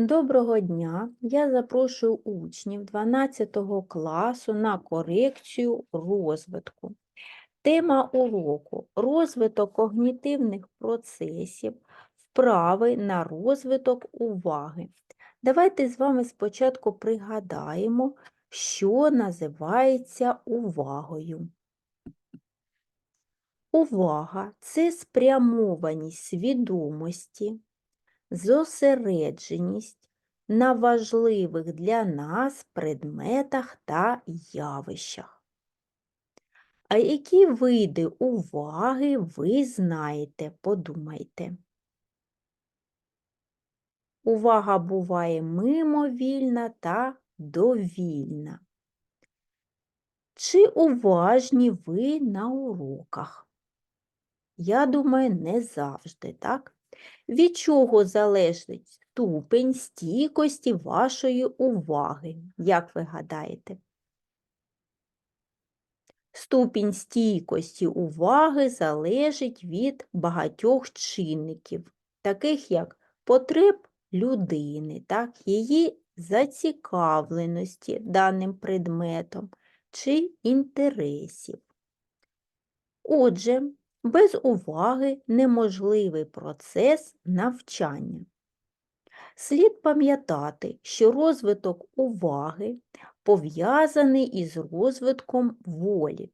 Доброго дня! Я запрошую учнів 12 класу на корекцію розвитку. Тема уроку розвиток когнітивних процесів, вправи на розвиток уваги. Давайте з вами спочатку пригадаємо, що називається увагою. Увага це спрямованість свідомості, зосередженість на важливих для нас предметах та явищах. А які види уваги ви знаєте, подумайте. Увага буває мимовільна та довільна. Чи уважні ви на уроках? Я думаю, не завжди, так? Від чого залежить ступень стійкості вашої уваги, як ви гадаєте? Ступінь стійкості уваги залежить від багатьох чинників, таких як потреб людини, так, її зацікавленості даним предметом чи інтересів. Отже, без уваги неможливий процес навчання. Слід пам'ятати, що розвиток уваги пов'язаний із розвитком волі.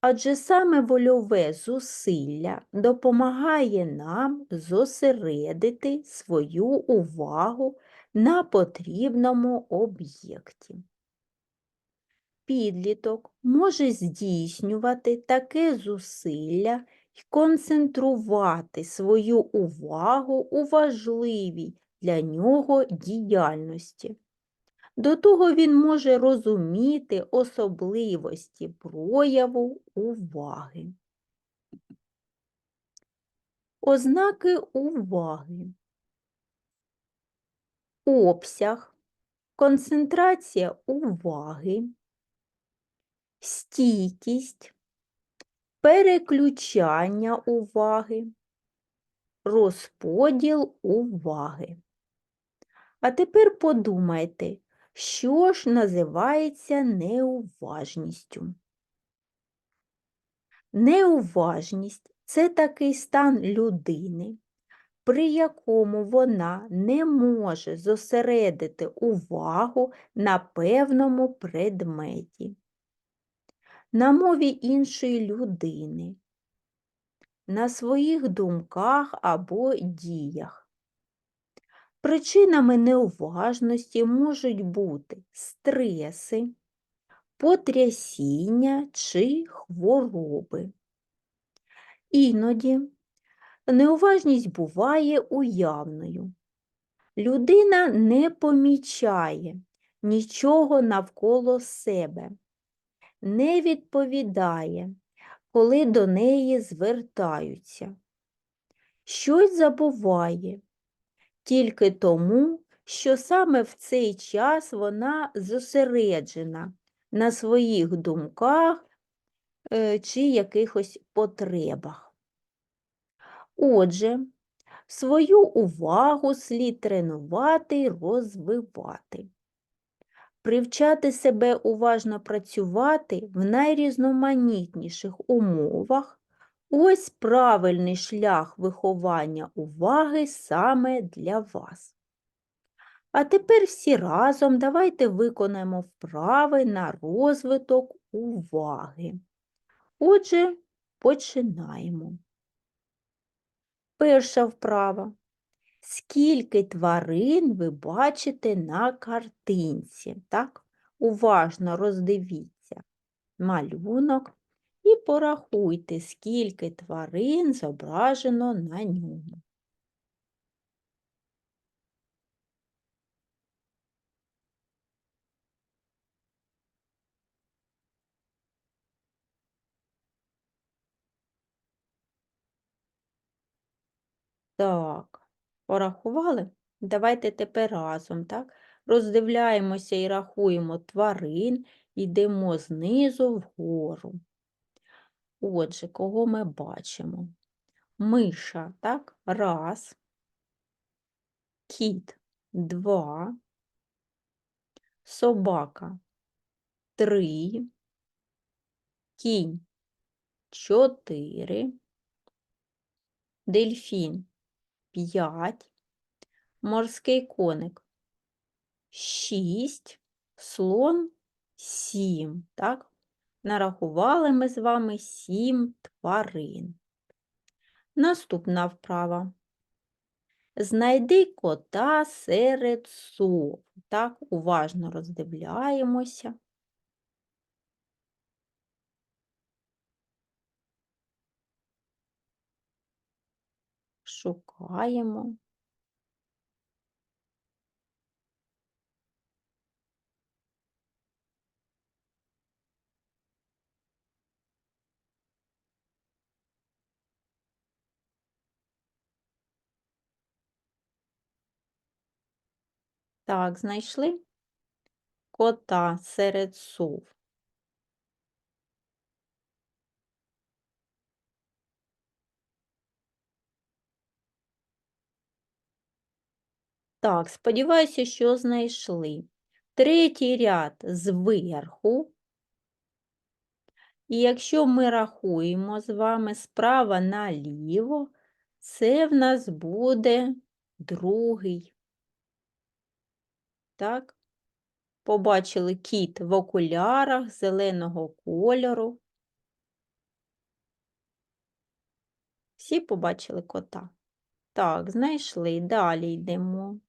Адже саме вольове зусилля допомагає нам зосередити свою увагу на потрібному об'єкті підліток може здійснювати таке зусилля й концентрувати свою увагу у важливій для нього діяльності. До того він може розуміти особливості прояву уваги. Ознаки уваги. Обсяг, концентрація уваги, стійкість, переключання уваги, розподіл уваги. А тепер подумайте, що ж називається неуважністю. Неуважність це такий стан людини, при якому вона не може зосередити увагу на певному предметі на мові іншої людини, на своїх думках або діях. Причинами неуважності можуть бути стреси, потрясіння чи хвороби. Іноді неуважність буває уявною. Людина не помічає нічого навколо себе не відповідає, коли до неї звертаються. Щось забуває тільки тому, що саме в цей час вона зосереджена на своїх думках е, чи якихось потребах. Отже, свою увагу слід тренувати розвивати привчати себе уважно працювати в найрізноманітніших умовах ось правильний шлях виховання уваги саме для вас. А тепер всі разом давайте виконаємо вправи на розвиток уваги. Отже, починаємо. Перша вправа. Скільки тварин ви бачите на картинці? Так? Уважно роздивіться малюнок і порахуйте, скільки тварин зображено на ньому. Так. Порахували? Давайте тепер разом, так? Роздивляємося і рахуємо тварин, йдемо знизу вгору. Отже, кого ми бачимо? Миша, так? Раз. Кіт два, собака три, кінь чотири, дельфін п'ять, морський коник шість, слон сім. Так? Нарахували ми з вами сім тварин. Наступна вправа. Знайди кота серед сов. Так, уважно роздивляємося. Шукаємо. Так, знайшли кота серед сов. Так, сподіваюся, що знайшли. Третій ряд зверху. І якщо ми рахуємо з вами справа наліво, це в нас буде другий. Так? Побачили кіт в окулярах зеленого кольору. Всі побачили кота. Так, знайшли. Далі йдемо.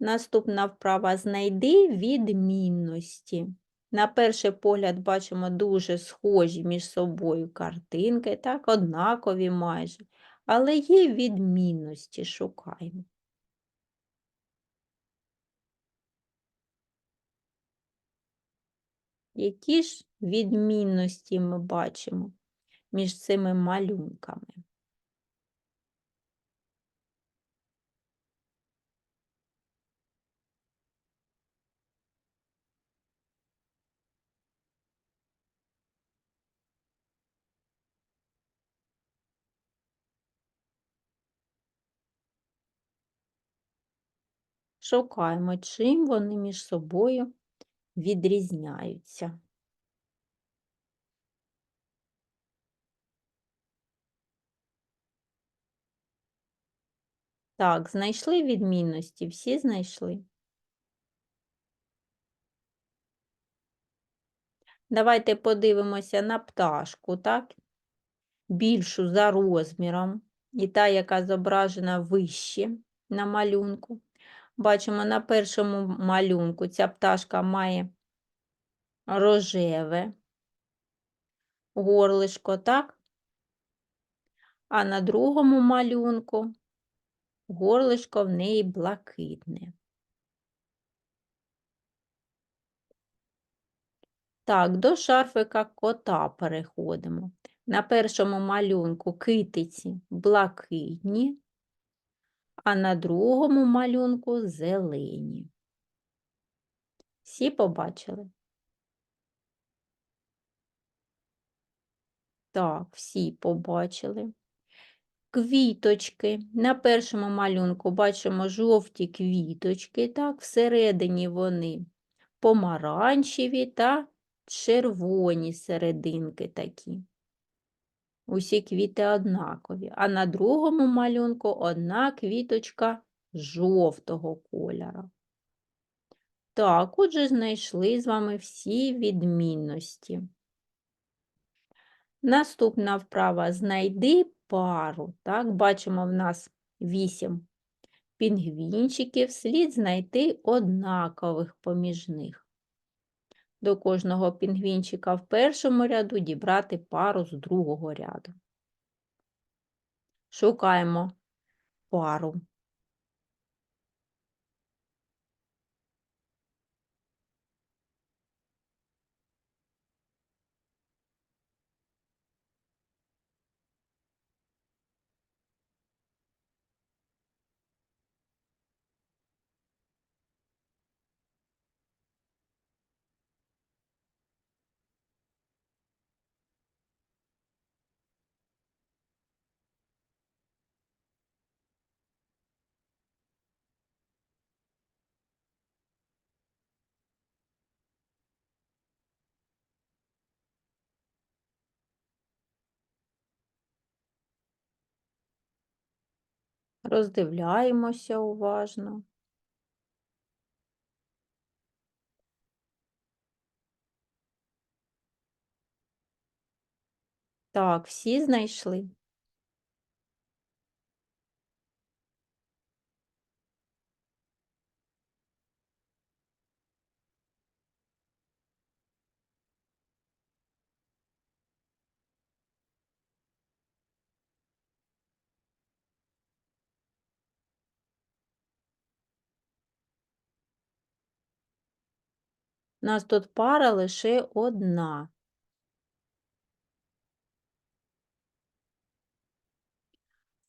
Наступна вправа знайди відмінності. На перший погляд бачимо дуже схожі між собою картинки, так, однакові майже, але є відмінності, шукаємо. Які ж відмінності ми бачимо між цими малюнками? Шукаємо, чим вони між собою відрізняються. Так, знайшли відмінності, всі знайшли. Давайте подивимося на пташку, так? Більшу за розміром, і та, яка зображена вище на малюнку. Бачимо, на першому малюнку ця пташка має рожеве горлишко, так? А на другому малюнку горлишко в неї блакитне. Так, до шарфика кота переходимо. На першому малюнку китиці блакитні, а на другому малюнку зелені. Всі побачили? Так, всі побачили. Квіточки. На першому малюнку бачимо жовті квіточки, так, всередині вони помаранчеві та червоні серединки такі. Усі квіти однакові, а на другому малюнку одна квіточка жовтого кольору. Так, отже, знайшли з вами всі відмінності. Наступна вправа знайди пару. Так, Бачимо, в нас вісім пінгвінчиків, слід знайти однакових поміж них. До кожного пінгвінчика в першому ряду дібрати пару з другого ряду. Шукаємо пару. Роздивляємося уважно. Так, всі знайшли. У нас тут пара лише одна.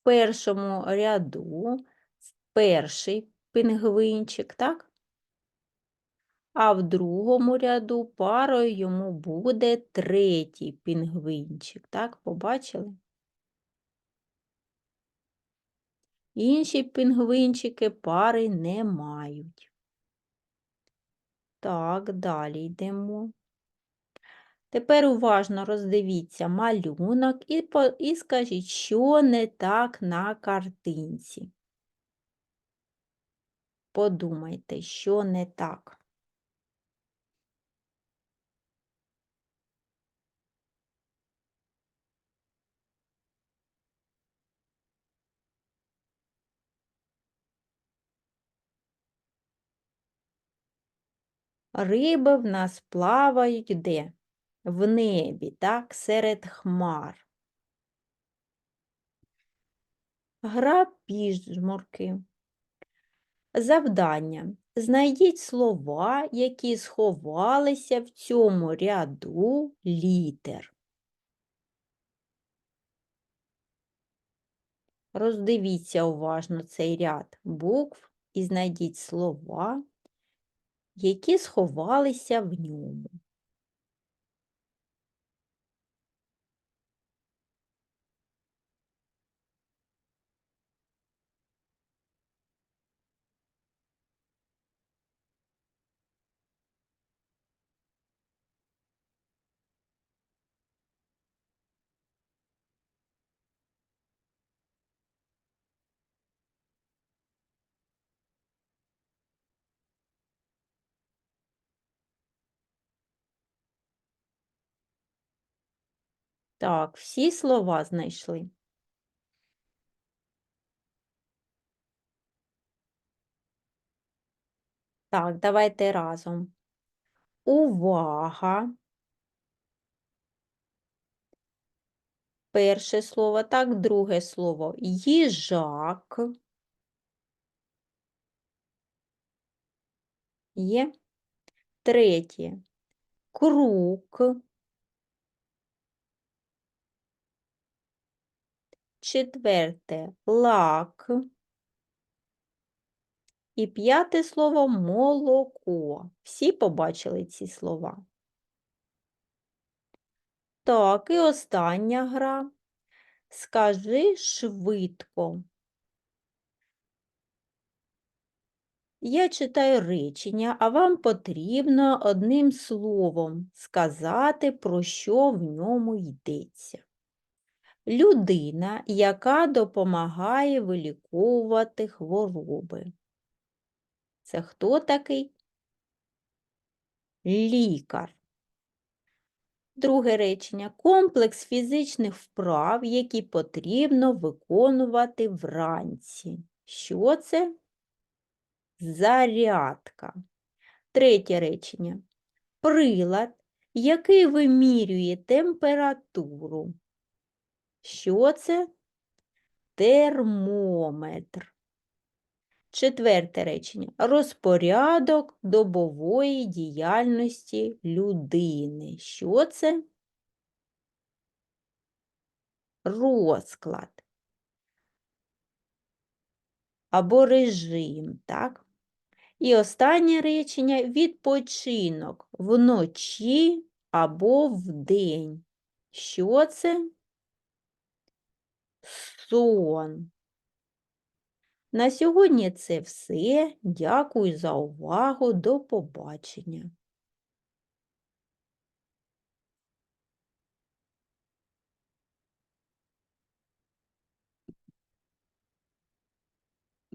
В першому ряду перший пінгвинчик, так? А в другому ряду парою йому буде третій пінгвинчик, так, побачили? Інші пінгвинчики пари не мають. Так, далі йдемо. Тепер уважно роздивіться малюнок і, і скажіть, що не так на картинці. Подумайте, що не так. Риби в нас плавають де? В небі, так, серед хмар. Гра піжмурки. Завдання. Знайдіть слова, які сховалися в цьому ряду літер. Роздивіться уважно цей ряд букв і знайдіть слова, які сховалися в ньому. Так, всі слова знайшли. Так, давайте разом. Увага. Перше слово, так, друге слово їжак. Є. Третє круг. Четверте лак. І п'яте слово молоко. Всі побачили ці слова? Так, і остання гра. Скажи швидко. Я читаю речення, а вам потрібно одним словом сказати, про що в ньому йдеться. Людина, яка допомагає виліковувати хвороби. Це хто такий? Лікар. Друге речення комплекс фізичних вправ, які потрібно виконувати вранці. Що це? Зарядка. Третє речення. Прилад, який вимірює температуру. Що це? Термометр. Четверте речення. Розпорядок добової діяльності людини. Що це? Розклад. Або режим, так? І останнє речення відпочинок вночі або вдень. Що це? Сон. На сьогодні це все. Дякую за увагу. До побачення.